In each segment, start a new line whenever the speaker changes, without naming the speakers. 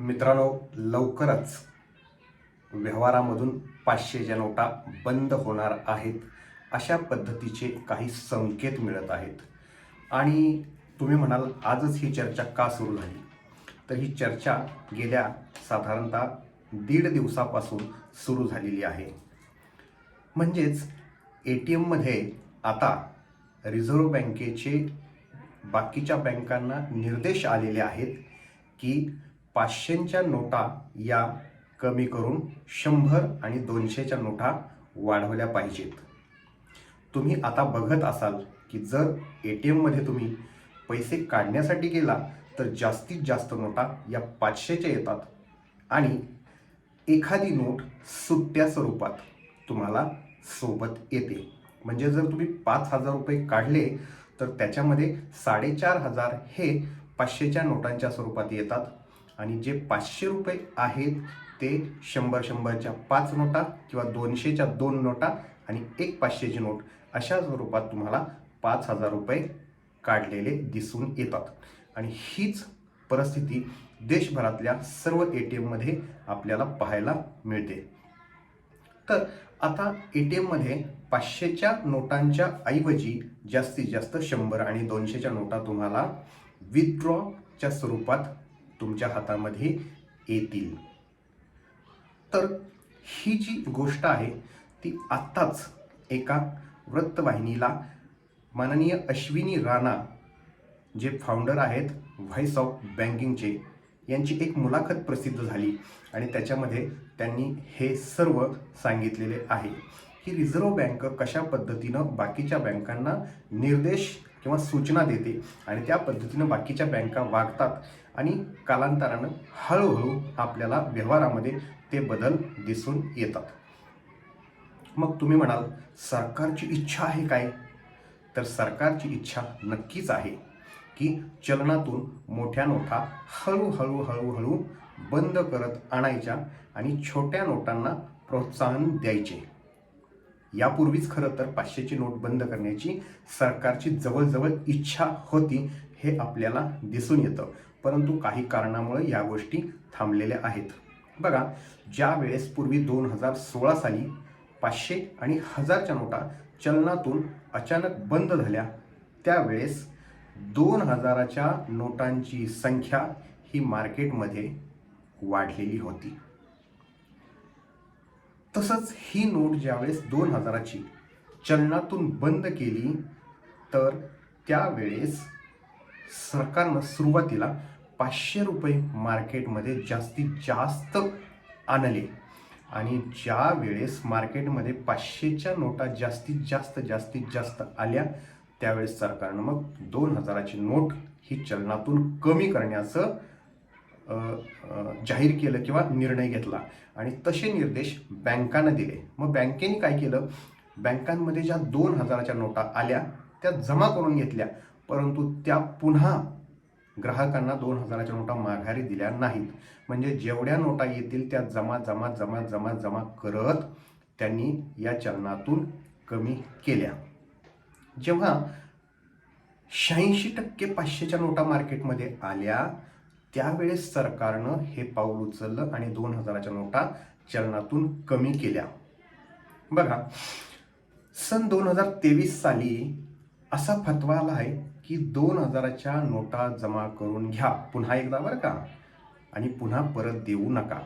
मित्रांनो लवकरच व्यवहारामधून पाचशेच्या नोटा बंद होणार आहेत अशा पद्धतीचे काही संकेत मिळत आहेत. आणि तुम्ही म्हणाल आजच ही चर्चा का सुरू झाली? तर ही चर्चा गेल्या साधारणतः दीड दिवसापासून सुरू झालेली आहे. म्हणजेच ए टी एममध्ये आता रिझर्व्ह बँकेचे बाकीच्या बँकांना निर्देश आलेले आहेत की पाचशेच्या नोटा या कमी करून शंभर आणि दोनशेच्या नोटा वाढवल्या पाहिजेत. तुम्ही आता बघत असाल की जर ए टी एममध्ये तुम्ही पैसे काढण्यासाठी गेला तर जास्तीत जास्त नोटा या पाचशेच्या येतात आणि एखादी नोट सुट्ट्या स्वरूपात तुम्हाला सोबत येते. म्हणजे जर तुम्ही पाच हजार रुपये काढले तर त्याच्यामध्ये साडेचार हजार हे पाचशेच्या नोटांच्या स्वरूपात येतात. आणि जे पाचशे रुपये आहेत ते शंभर शंभरच्या पाच नोटा किंवा दोनशेच्या दोन नोटा आणि एक पाचशेची नोट अशा स्वरूपात तुम्हाला पाच हजार रुपये काढलेले दिसून येतात. आणि हीच परिस्थिती देशभरातल्या सर्व ए टी एममध्ये आपल्याला पाहायला मिळते. तर आता ए टी एममध्ये पाचशेच्या नोटांच्या ऐवजी जास्तीत जास्त शंभर आणि दोनशेच्या नोटा तुम्हाला विथड्रॉच्या स्वरूपात तुमच्या हातामध्ये येतील. तर ही जी गोष्ट आहे ती आत्ताच एका वृत्तवाहिनीला माननीय अश्विनी राणा जे फाउंडर आहेत व्हॉइस ऑफ बँकिंगचे यांची एक मुलाखत प्रसिद्ध झाली आणि त्याच्यामध्ये त्यांनी हे सर्व सांगितलेले आहे की रिझर्व्ह बँक कशा पद्धतीनं बाकीच्या बँकांना निर्देश किंवा सूचना देते आणि त्या पद्धतीनं बाकीच्या बँका वागतात आणि कालांतरानं हळूहळू आपल्याला व्यवहारामध्ये ते बदल दिसून येतात. मग तुम्ही म्हणाल सरकारची इच्छा आहे काय? तर सरकारची इच्छा नक्कीच आहे की चलनातून मोठ्या नोटा हळूहळू हळूहळू बंद करत आणायच्या आणि छोट्या नोटांना प्रोत्साहन द्यायचे. यापूर्वीच खरं तर पाचशेची नोट बंद करण्याची सरकारची जवळजवळ इच्छा होती हे आपल्याला दिसून येतं. परंतु काही कारणामुळे या गोष्टी थांबलेल्या आहेत. बघा ज्या वेळेस पूर्वी दोन हजार सोळा साली पाचशे आणि हजारच्या नोटा चलनातून अचानक बंद झाल्या त्यावेळेस दोन हजाराच्या नोटांची संख्या ही मार्केटमध्ये वाढलेली होती. तसंच ही नोट ज्यावेळेस दोन हजाराची चलनातून बंद केली तर त्यावेळेस सरकारनं सुरुवातीला पाचशे रुपये मार्केटमध्ये जास्तीत जास्त आणले. आणि ज्या वेळेस मार्केटमध्ये पाचशेच्या नोटा जास्तीत जास्त जास्तीत जास्त आल्या त्यावेळेस सरकारनं मग दोन हजाराची नोट ही चलनातून कमी करण्याचं जाहीर केलं किंवा निर्णय घेतला. आणि तसे निर्देश बँकांना दिले. मग बँकेने काय केलं? बँकांमध्ये ज्या दोन हजाराच्या नोटा आल्या त्या जमा करून घेतल्या. परंतु त्या पुन्हा ग्राहकांना दोन हजाराच्या नोटा माघारी दिल्या नाहीत. म्हणजे जेवढ्या नोटा येतील त्या जमा जमा जमा जमा जमा करत त्यांनी या चलनातून कमी केल्या. जेव्हा शहाऐंशी टक्के पाचशेच्या नोटा मार्केटमध्ये आल्या त्यावेळेस सरकारनं हे पाऊल उचललं आणि दोन हजाराच्या नोटा चलनातून कमी केल्या. बघा सन दोन हजार तेवीस साली असा फतवा आला आहे की दोन हजाराच्या नोटा जमा करून घ्या. पुन्हा एकदा बरं का? आणि पुन्हा परत देऊ नका.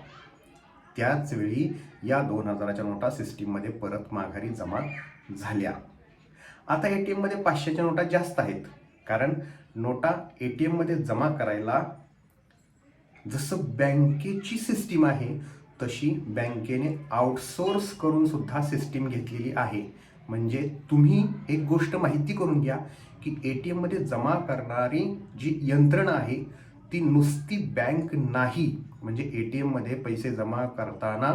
त्याच वेळी या दोन हजाराच्या नोटा सिस्टीममध्ये परत माघारी जमा झाल्या. आता ए टी एममध्ये पाचशेच्या नोटा जास्त आहेत. कारण नोटा ए टी एममध्ये जमा करायला जसं बँकेची सिस्टीम आहे तशी बँकेने आउटसोर्स करून सुद्धा सिस्टीम घेतलेली आहे. म्हणजे तुम्ही एक गोष्ट माहिती करून घ्या की ए टी एममध्ये जमा करणारी जी यंत्रणा आहे ती नुसती बँक नाही. म्हणजे ए टी एममध्ये पैसे जमा करताना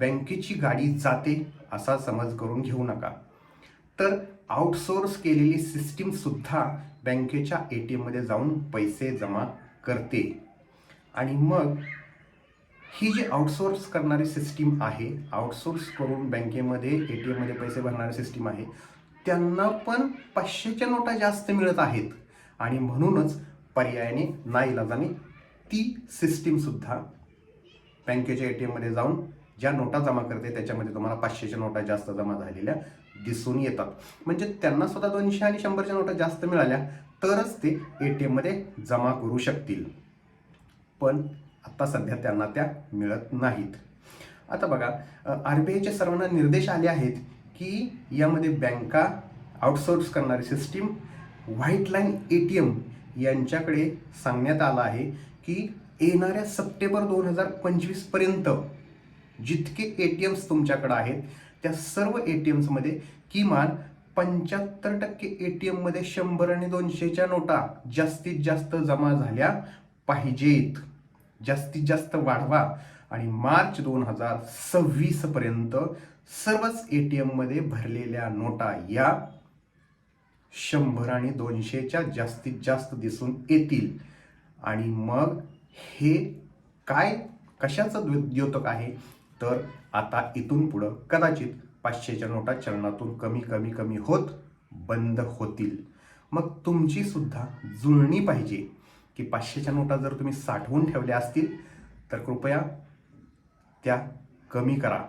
बँकेची गाडी जाते असा समज करून घेऊ नका. तर आउटसोर्स केलेली सिस्टीमसुद्धा बँकेच्या ए टी एममध्ये जाऊन पैसे जमा करते. आणि मग ही जी आउटसोर्स करणारी सिस्टीम आहे आउटसोर्स करून बँकेमध्ये ए टी एममध्ये पैसे भरणारी सिस्टीम आहे त्यांना पण पाचशेच्या नोटा जास्त मिळत आहेत. आणि म्हणूनच पर्यायाने नाईलाजाने ती सिस्टीमसुद्धा बँकेच्या ए टी एममध्ये जाऊन ज्या नोटा जमा करते त्याच्यामध्ये तुम्हाला पाचशेच्या नोटा जास्त जमा झालेल्या दिसून येतात. म्हणजे त्यांना सुद्धा दोनशे आणि शंभरच्या नोटा जास्त मिळाल्या तरच ते ए टी एममध्ये जमा करू शकतील. पण आता सध्या त्यांना त्या मिळत नाहीत. आता बघा आर बी आयचे सर्वांना निर्देश आले आहेत की यामध्ये बँका आउटसोर्स करणारी system white line A T M यांच्याकडे सांगण्यात आलं आहे की येणाऱ्या सप्टेंबर दोन हजार पंचवीसपर्यंत जितके ए टी एम्स तुमच्याकडे आहेत त्या सर्व ए टी एम्समध्ये किमान पंच्याहत्तर टक्के ए टी एममध्ये शंभर आणि दोनशेच्या नोटा जास्तीत जास्त जमा झाल्या पाहिजेत. जास्तीत जास्त वाढवा. आणि मार्च दोन हजार सव्वीसपर्यंत सर्वच ए टी एममध्ये भरलेल्या नोटा या शंभर आणि दोनशेच्या जास्तीत जास्त दिसून येतील. आणि मग हे काय कशाचं द्यो- द्योतक आहे? तर आता इथून पुढं कदाचित पाचशेच्या नोटा चलनातून कमी कमी कमी होत बंद होतील. मग तुमची सुद्धा जुळणी पाहिजे. की पाचशेच्या नोटा जर तुम्ही साठवून ठेवल्या असतील तर कृपया त्या कमी करा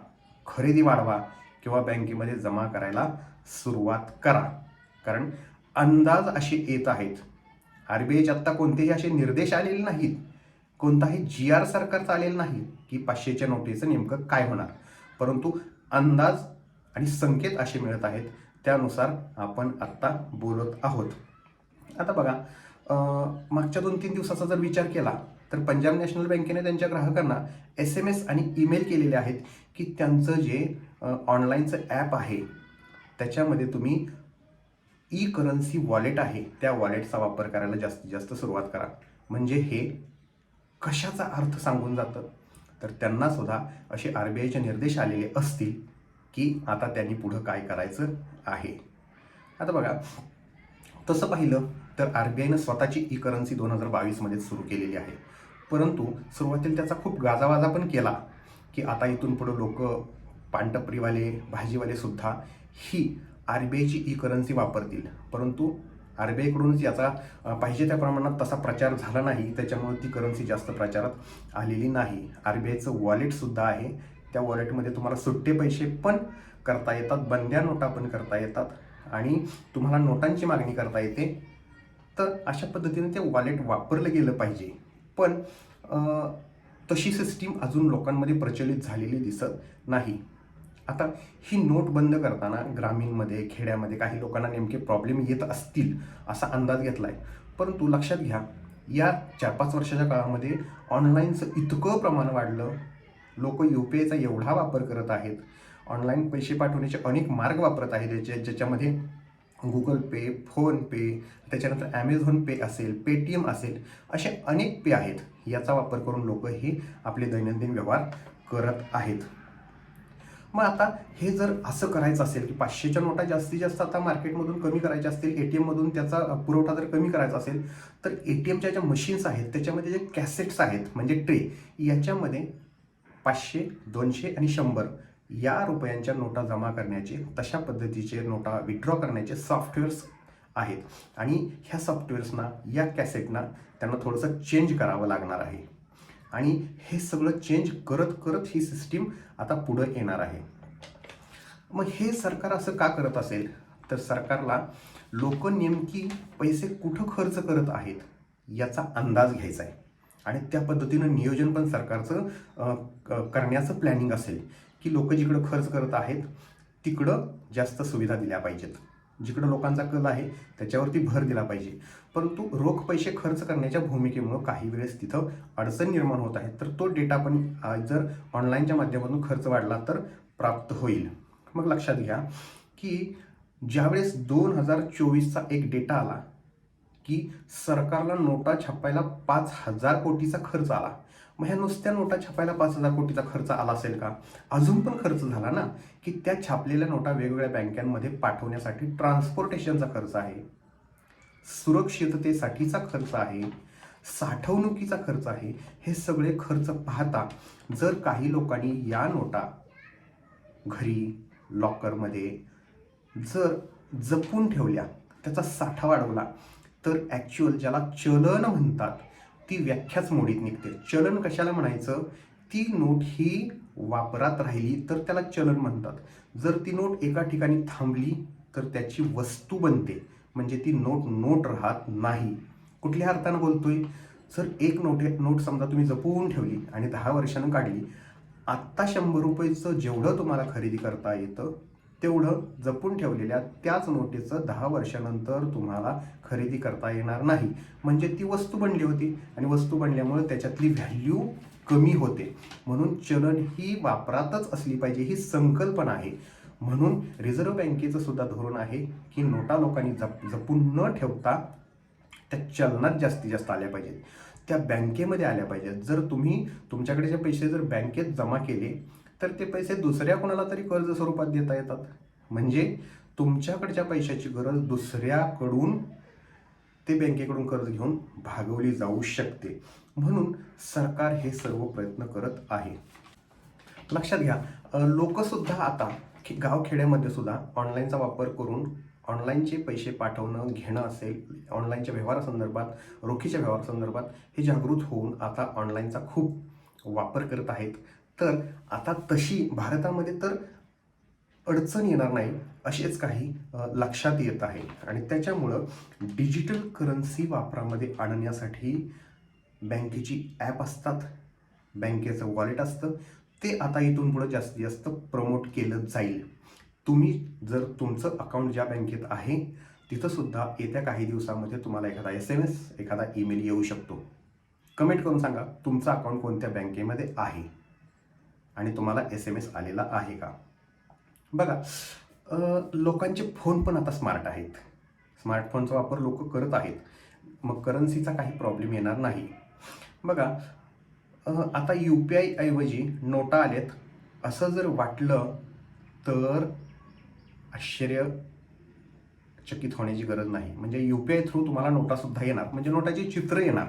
खरेदी वाढवा किंवा बँकेमध्ये जमा करायला सुरुवात करा. कारण अंदाज असे येत आहेत. आर बी आयचे आत्ता कोणतेही असे निर्देश आलेले नाहीत. कोणताही जी आर सरकारचा आलेलं नाही की पाचशेच्या नोटीचं नेमकं काय होणार. परंतु अंदाज आणि संकेत असे मिळत आहेत. त्यानुसार आपण आत्ता बोलत आहोत. आता बघा मागच्या दोन तीन दिवसाचा जर विचार केला तर पंजाब नॅशनल बँकेने त्यांच्या ग्राहकांना एस एम एस आणि ईमेल केलेले आहेत की त्यांचं जे ऑनलाईनचं ॲप आहे त्याच्यामध्ये तुम्ही ई करन्सी वॉलेट आहे त्या वॉलेटचा वापर करायला जास्तीत जास्त सुरुवात करा. म्हणजे हे कशाचा अर्थ सांगून जातं? तर त्यांना सुद्धा असे आर बी आयचे निर्देश आलेले असतील की आता त्यांनी पुढं काय करायचं आहे. आता बघा तसं पाहिलं तर आर बी आयनं स्वतःची ई करन्सी दोन हजार बावीसमध्येच सुरू केलेली आहे. परंतु सुरुवातीला त्याचा खूप गाजावाजा पण केला की आता इथून पुढं लोक पानटपरीवाले भाजीवालेसुद्धा ही आर बी आयची ई करन्सी वापरतील. परंतु आर बी आयकडूनच याचा पाहिजे त्या प्रमाणात तसा प्रचार झाला नाही. त्याच्यामुळे ती करन्सी जास्त प्रचारात आलेली नाही. आर बी आयचं वॉलेटसुद्धा आहे. त्या वॉलेटमध्ये तुम्हाला सुट्टे पैसे पण करता येतात बंद्या नोटा पण करता येतात. आणि तुम्हाला नोटांची मागणी करता येते. तर अशा पद्धतीने ते वॉलेट वापरलं गेलं पाहिजे. पण तशी सिस्टीम अजून लोकांमध्ये प्रचलित झालेली दिसत नाही. आता ही नोट बंद करताना ग्रामीणमध्ये खेड्यामध्ये काही लोकांना नेमके प्रॉब्लेम येत असतील असा अंदाज घेतला आहे परंतु लक्षात घ्या या चार पाच वर्षाच्या काळामध्ये ऑनलाईनचं इतकं प्रमाण वाढलं. लोक यू पी आयचा एवढा वापर करत आहेत. ऑनलाईन पैसे पाठवण्याचे अनेक मार्ग वापरत आहेत ज्याच्या ज्याच्यामध्ये गुगल पे फोनपे त्याच्यानंतर ॲमेझॉन पे असेल पेटीएम असेल असे अनेक पे आहेत. याचा वापर करून लोक हे आपले दैनंदिन व्यवहार करत आहेत. मग आता हे जर असं करायचं असेल की पाचशेच्या नोटा जास्तीत जास्त आता मार्केटमधून कमी करायच्या असतील ए टी एममधून त्याचा पुरवठा जर कमी करायचा असेल तर ए टी एमच्या ज्या मशीन्स आहेत त्याच्यामध्ये जे कॅसेट्स आहेत म्हणजे ट्रे याच्यामध्ये पाचशे दोनशे आणि शंभर या रुपयांच्या नोटा जमा करण्याचे तशा पद्धतीचे नोटा विड्रॉ करण्याचे सॉफ्टवेअर्स आहेत. आणि ह्या सॉफ्टवेअर्सना या कॅसेटना त्यांना थोडंसं चेंज करावं लागणार आहे. आणि हे सगळं चेंज करत करत ही सिस्टीम आता पुढं येणार आहे. मग हे सरकार असं का करत असेल? तर सरकारला लोक नेमकी पैसे कुठं खर्च करत आहेत याचा अंदाज घ्यायचा आहे. आणि त्या पद्धतीनं नियोजन पण सरकारचं करण्याचं प्लॅनिंग असेल. की लोक जिकडं खर्च करत आहेत तिकडं जास्त सुविधा दिल्या पाहिजेत. जिकडं लोकांचा कल आहे त्याच्यावरती भर दिला पाहिजे. परंतु रोख पैसे खर्च करण्याच्या भूमिकेमुळं काही वेळेस तिथं अडचण निर्माण होत आहे. तर तो डेटा पण जर ऑनलाईनच्या माध्यमातून खर्च वाढला तर प्राप्त होईल. मग लक्षात घ्या की ज्यावेळेस दोन हजार चोवीसचा एक डेटा आला की सरकारला नोटा छापायला पाच हजार कोटीचा खर्च आला मग ह्या नुसत्या नोटा छापायला पाच हजार कोटीचा खर्च आला असेल का? अजून पण खर्च झाला ना की त्या छापलेल्या नोटा वेगवेगळ्या बँकांमध्ये पाठवण्यासाठी ट्रान्सपोर्टेशनचा खर्च आहे सुरक्षिततेसाठीचा खर्च आहे साठवणुकीचा खर्च आहे हे सगळे खर्च पाहता जर काही लोकांनी या नोटा घरी लॉकरमध्ये जर जपून ठेवल्या त्याचा साठा वाढवला तर ॲक्च्युअल ज्याला चलन म्हणतात ती व्याख्याच मोडीत निघते. चलन कशाला म्हणायचं? ती नोट ही वापरात राहिली तर त्याला चलन म्हणतात. जर ती नोट एका ठिकाणी थांबली तर त्याची वस्तू बनते. म्हणजे ती नोट नोट राहत नाही. कुठल्या अर्थानं बोलतोय? जर एक नोट नोट समजा तुम्ही जपवून ठेवली आणि दहा वर्षानं काढली आत्ता शंभर रुपयेचं जेवढं तुम्हाला खरेदी करता येतं तेवढं जपून ठेवलेल्या त्याच नोटीचं दहा वर्षानंतर तुम्हाला खरेदी करता येणार नाही. म्हणजे ती वस्तू बनली होती आणि वस्तू बनल्यामुळे त्याच्यातली व्हॅल्यू कमी होते. म्हणून चलन ही वापरातच असली पाहिजे ही संकल्पना आहे. म्हणून रिझर्व्ह बँकेचं सुद्धा धोरण आहे की नोटा लोकांनी जप जपून न ठेवता त्या चलनात जास्तीत जास्त आल्या पाहिजेत. त्या बँकेमध्ये आल्या पाहिजेत. जर तुम्ही तुमच्याकडे जे पैसे जर बँकेत जमा केले तर ते पैसे दुसऱ्या कोणाला तरी कर्ज स्वरूपात देता येतात. म्हणजे तुमच्याकडच्या पैशाची गरज दुसऱ्याकडून ते बँकेकडून कर्ज घेऊन भागवली जाऊ शकते. म्हणून सरकार हे सर्व प्रयत्न करत आहे. लक्षात घ्या लोकसुद्धा आता खे- गावखेड्यामध्ये सुद्धा ऑनलाईनचा वापर करून ऑनलाईनचे पैसे पाठवणं घेणं असेल ऑनलाईनच्या व्यवहारासंदर्भात रोखीच्या व्यवहारासंदर्भात हे जागृत होऊन आता ऑनलाईनचा खूप वापर करत आहेत. तर आता तशी भारतामध्ये तर अडचण येणार नाही असेच काही लक्षात येत आहे. आणि त्याच्यामुळं डिजिटल करन्सी वापरामध्ये आणण्यासाठी बँकेची ॲप असतात. बँकेचं वॉलेट असतं. ते आता इथून पुढं जास्तीत जास्त प्रमोट केलं जाईल. तुम्ही जर तुमचं अकाउंट ज्या बँकेत आहे तिथंसुद्धा येत्या काही दिवसामध्ये तुम्हाला एखादा एस एम एस एखादा ईमेल येऊ शकतो. कमेंट करून सांगा तुमचं अकाउंट कोणत्या बँकेमध्ये आहे? आणि तुम्हाला एस एम एस आलेला आहे का? बघा लोकांचे फोन पण आता स्मार्ट आहेत. स्मार्टफोनचा वापर लोक करत आहेत. मग करन्सीचा काही प्रॉब्लेम येणार नाही. बघा आता यू पी आय ऐवजी नोटा आलेत. असं जर वाटलं तर आश्चर्यचकित होण्याची गरज नाही. म्हणजे यू पी आय थ्रू तुम्हाला नोटासुद्धा येणार. म्हणजे नोटाचे चित्र येणार.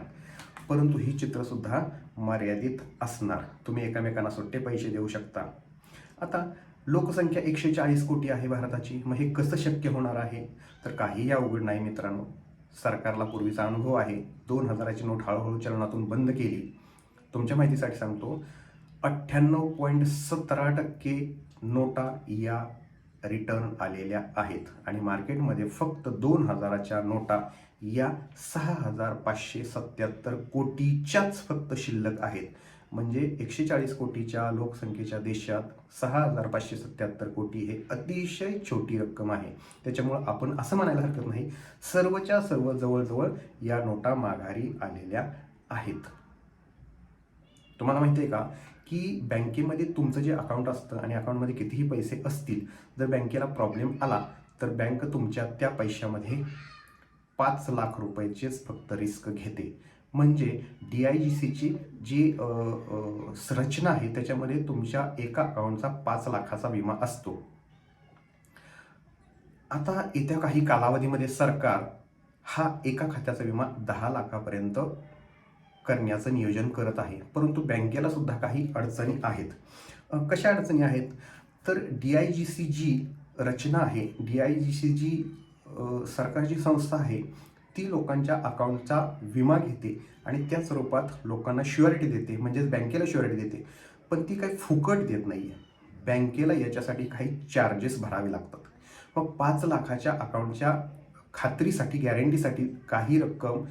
परंतु ही चित्रसुद्धा मर्यादित असणार. तुम्ही एकामेकांना सुट्टे पैसे देऊ शकता. आता लोकसंख्या एकशे चाळीस कोटी आहे भारताची. मग हे कसं शक्य होणार आहे? तर काहीही अवघड नाही मित्रांनो. सरकारला पूर्वीचा अनुभव आहे. दोन हजाराची नोट हळूहळू चलनातून बंद केली. तुमच्या माहितीसाठी सांगतो अठ्ठ्याण्णव पॉईंट सतरा टक्के नोटा या रिटर्न आलेल्या आहेत. आणि मार्केटमध्ये फक्त दोन हजाराच्या नोटा या सहा हजार पाचशे सत्याहत्तर कोटीच्याच फक्त शिल्लक आहेत. म्हणजे एकशे चाळीस कोटीच्या लोकसंख्येच्या देशात सहा हजार पाचशे सत्याहत्तर कोटी हे अतिशय छोटी रक्कम आहे. त्याच्यामुळं आपण असं म्हणायला हरकत नाही सर्वच्या सर्व जवळजवळ या नोटा माघारी आलेल्या आहेत. तुम्हाला माहिती आहे का की बँकेमध्ये तुमचं जे अकाउंट असतं आणि अकाउंटमध्ये कितीही पैसे असतील जर बँकेला प्रॉब्लेम आला तर बँक तुमच्या त्या पैशामध्ये पाच लाख रुपयाचेच फक्त रिस्क घेते. म्हणजे डी आय जी सीची जी संरचना रचना आहे त्याच्यामध्ये तुमच्या एका अकाउंटचा पाच लाखाचा विमा असतो. आता येत्या काही कालावधीमध्ये सरकार हा एका खात्याचा विमा दहा लाखापर्यंत करण्याचं नियोजन करत आहे. परंतु बँकेला सुद्धा काही अडचणी आहेत. कशा अडचणी आहेत? तर D I G C G रचना आहे D I G C G सरकारची संस्था आहे ती लोकांच्या अकाउंटचा विमा घेते आणि त्याच रूपात लोकांना शुअरिटी देते म्हणजेच बँकेला शुअरिटी देते. पण ती काही फुकट देत नाही आहे बँकेला याच्यासाठी काही चार्जेस भरावे लागतात. मग पाच लाखाच्या अकाउंटच्या खात्रीसाठी गॅरंटीसाठी काही रक्कम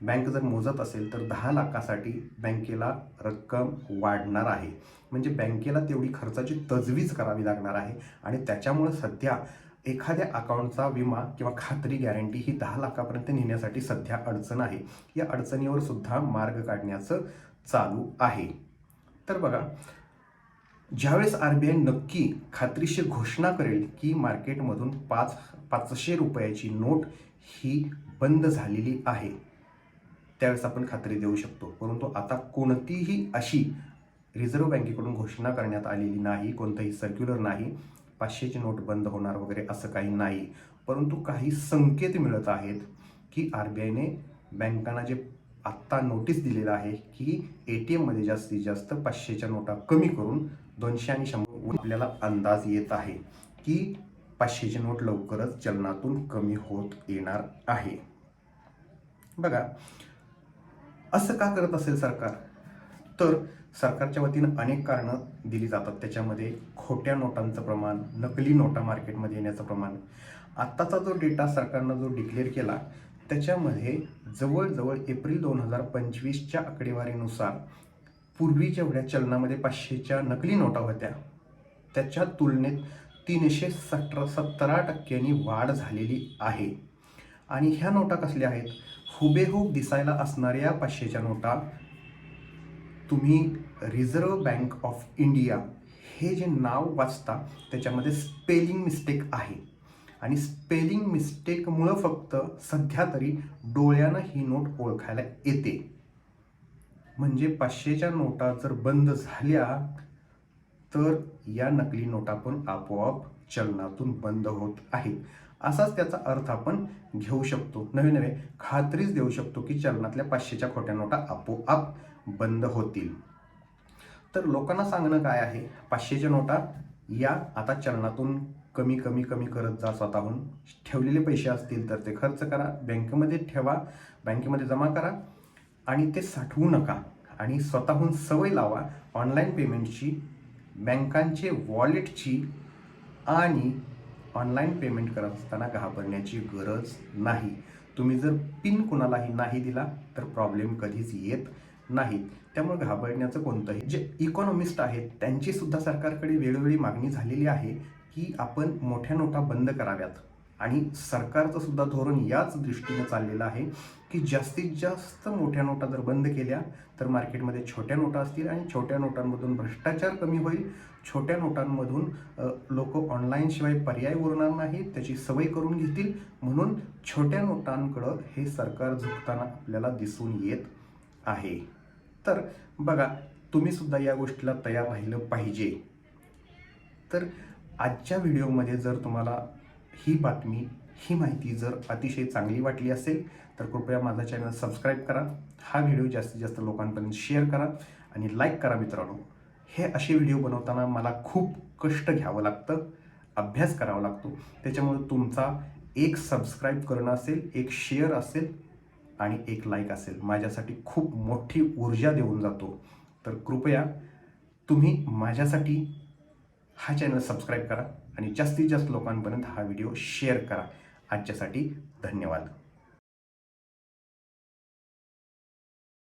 बँक जर मोजत असेल तर दहा लाखासाठी बँकेला रक्कम वाढणार आहे. म्हणजे बँकेला तेवढी खर्चाची तजवीज करावी लागणार आहे. आणि त्याच्यामुळे सध्या एखाद्या अकाउंटचा विमा किंवा खात्री गॅरंटी ही दहा लाखापर्यंत नेण्यासाठी सध्या अडचण आहे. या अडचणीवर सुद्धा मार्ग काढण्याचं चालू आहे. तर बघा ज्यावेळेस आर बी आय नक्की खात्रीशीर घोषणा करेल की मार्केटमधून पाच पाचशे रुपयाची नोट ही बंद झालेली आहे त्यावेळेस आपण खात्री देऊ शकतो. परंतु आता कोणतीही अशी रिझर्व्ह बँकेकडून घोषणा करण्यात आलेली नाही कोणतंही सर्क्युलर नाही पाचशेची नोट बंद होणार वगैरे असं काही नाही. परंतु काही संकेत मिळत आहेत की आर बी आयने बँकांना जे आत्ता नोटीस दिलेलं आहे की ए टी एममध्ये जास्तीत जास्त पाचशेच्या नोटा कमी करून दोनशे आणि शंभर आपल्याला अंदाज येत आहे की पाचशेची नोट लवकरच चलनातून कमी होत येणार आहे. बघा असं का करत असेल सरकार? तर सरकारच्या वतीनं अनेक कारणं दिली जातात. त्याच्यामध्ये खोट्या नोटांचं प्रमाण नकली नोटा मार्केटमध्ये येण्याचं प्रमाण. आत्ताचा जो डेटा सरकारनं जो डिक्लेअर केला त्याच्यामध्ये जवळजवळ एप्रिल दोन हजार पंचवीसच्या आकडेवारीनुसार पूर्वी जेवढ्या चलनामध्ये पाचशेच्या नकली नोटा होत्या. त्याच्या तुलनेत तीनशे सतरा सतरा टक्क्यांनी वाढ झालेली आहे. आणि ह्या नोटा कसल्या आहेत? हुबेहूब दिसायला असणाऱ्या पाचशेच्या नोटा तुम्ही रिझर्व्ह बँक ऑफ इंडिया हे जे नाव वाचता त्याच्यामध्ये स्पेलिंग मिस्टेक आहे. आणि स्पेलिंग मिस्टेकमुळं फक्त सध्या तरी डोळ्यानं ही नोट ओळखायला येते. म्हणजे पाचशेच्या नोटा जर बंद झाल्या तर या नकली नोटा पण आपोआप चलनातून बंद होत आहेत. असाच त्याचा अर्थ आपण घेऊ शकतो. नवे नवे खात्रीच देऊ शकतो की चलनातल्या पाचशेच्या खोट्या नोटा आपोआप बंद होतील. तर लोकांना सांगणं काय आहे? पाचशेच्या नोटा या आता चलनातून कमी कमी कमी करत जा स्वतःहून. ठेवलेले पैसे असतील तर ते खर्च करा. बँकेमध्ये ठेवा. बँकेमध्ये जमा करा. आणि ते साठवू नका. आणि स्वतःहून सवय लावा. ऑनलाईन पेमेंटची बँकांचे वॉलेटची आणि ऑनलाईन पेमेंट करत असताना घाबरण्याची गरज नाही. तुम्ही जर पिन कुणालाही नाही दिला तर प्रॉब्लेम कधीच येत नाही त्यामुळे घाबरण्याचं कोणतंही. जे इकॉनॉमिस्ट आहेत त्यांची सुद्धा सरकारकडे वेळोवेळी मागणी झालेली आहे की आपण मोठ्या नोटा बंद कराव्यात. आणि सरकारचं सुद्धा धोरण याच दृष्टीने चाललेलं आहे की जास्तीत जास्त मोठ्या नोटा जर बंद केल्या तर मार्केटमध्ये छोट्या नोटा असतील आणि छोट्या नोटांमधून भ्रष्टाचार कमी होईल. छोट्या नोटांमधून लोक ऑनलाईनशिवाय पर्याय उरणार नाही त्याची सवय करून घेतील. म्हणून छोट्या नोटांकडं हे सरकार झुकताना आपल्याला दिसून येत आहे. तर बघा तुम्ही सुद्धा या गोष्टीला तयार राहिलं पाहिजे. तर आजच्या व्हिडिओमध्ये जर तुम्हाला ही बातमी ही माहिती जर अतिशय चांगली वाटली असेल तर कृपया माझा चॅनल सबस्क्राईब करा हा व्हिडिओ जास्तीत जास्त लोकांपर्यंत शेअर करा आणि लाईक करा मित्रांनो. हे असे व्हिडिओ बनवताना मला खूप कष्ट घ्यावं लागतं अभ्यास करावा लागतो. त्याच्यामुळे तुमचा एक सबस्क्राईब करणं असेल एक शेअर असेल आणि एक लाईक असेल. माझ्यासाठी खूप मोठी ऊर्जा देऊन जातो. तर कृपया तुम्ही माझ्यासाठी हा चॅनल सबस्क्राईब करा आणि जास्तीत जास्त लोकांपर्यंत हा व्हिडिओ शेअर करा. आजच्यासाठी धन्यवाद.